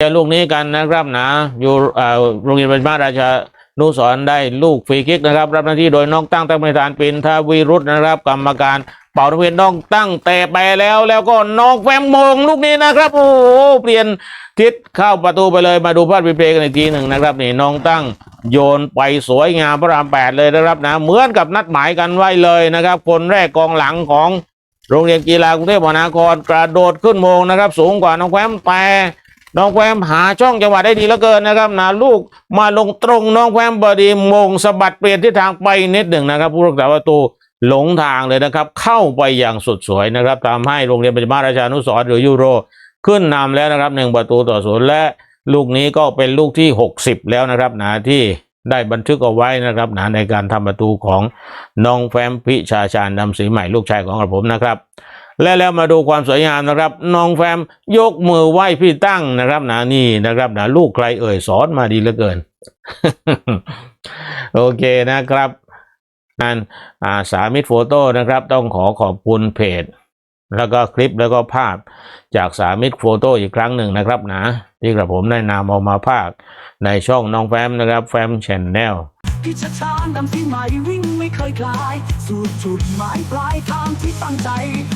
เจอลูกนี้กันนะครับนะอยู่อ่อโรงเรียนบัญมาราชานุสรณ์ได้ลูกฟรีคิกนะครับ รับหน้าที่โดยน้องตั้งตั้งบริฐานปินทวีรุธนะครับ กรรมการเป่าทวีนน้องตั้งแต่ไปแล้วแล้วก็น้องแฟมมงลูกนี้นะครับ โอ้โหเปลี่ยนทิศเข้าประตูไปเลยมาดูภาพรีเพย์กันอีกทีหนึ่งนะครับนี่น้องตั้งโยนไปสวยงามพระรามแปดเลยนะครับนะเหมือนกับนัดหมายกันไว้เลยนะครับ คนแรกกองหลังของโรงเรียนกีฬากรุงเทพมหานครกระโดดขึ้นมงนะครับ สูงกว่าน้องแฟมแต่ น้องแวมหาช่องจังหวะได้ดีเหลือเกินนะครับนะลูกมาลงตรงน้องแวมบอดีมงสะบัดเปลี่ยนทิศทางไปนิดหนึ่งนะครับผู้รักษาประตูหลงทางเลยนะครับ เข้าไปอย่างสุดสวยนะครับตามให้โรงเรียนปัจจุบันราชานุสรหรือยูโร ขึ้นนำแล้วนะครับหนึ่งประตูต่อศูนย์และลูกนี้ก็เป็นลูกที่ 60 แล้วนะครับนะที่ได้บันทึกเอาไว้นะครับนะในการทำประตูของน้องแฟมพิชาชาญนำสีใหม่ลูกชายของกระผมนะครับ และแล้วมาดูความสวยงามนะครับ น้องแฟมยกมือไหว้พี่ตั้งนะครับนะนี่นะครับนะลูกใครเอ่ยสอนมาดีเหลือเกิน โอเคนะครับอันอาสามิตรโฟโต้นะครับ ต้องขอขอบคุณเพจ แล้วก็คลิปแล้วก็ภาพจากสามิตรโฟโต้อีกครั้งหนึ่งนะครับนะที่กระผมได้นำเอามาภาคในช่องน้องแฟมนะครับ แฟมชแนลพิชชานดำที่ใหม่วิ่งไม่เคยคลาย สู่จุดหมายปลายทางที่ตั้งใจ